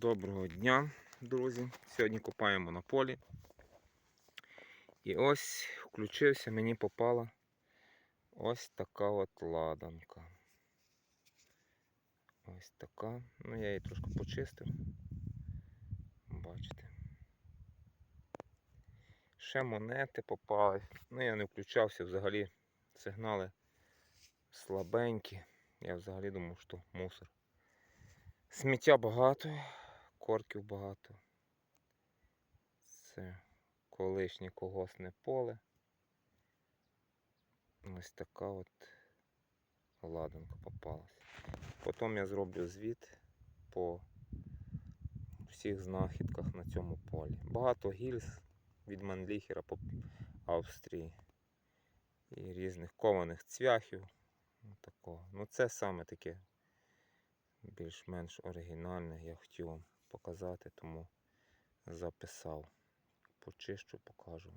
Доброго дня, друзі. Сьогодні копаємо на полі. І ось включився, мені попала ось така от ладанка. Ось така. Ну, я її трошки почистив. Бачите. Ще монети попали. Ну, я не включався взагалі. Сигнали слабенькі. Я взагалі думав, що мусор. Сміття багато, корків багато. Це колишнє колгосне поле. Ось така от ладанка попалась. Потім я зроблю звіт по всіх знахідках на цьому полі. Багато гільз від Манліхера по Австрії. І різних кованих цвяхів. Ну, Такого. Ну це саме таке більш-менш оригінальне. Я хотів вам показати, тому записав. Почищу, покажу.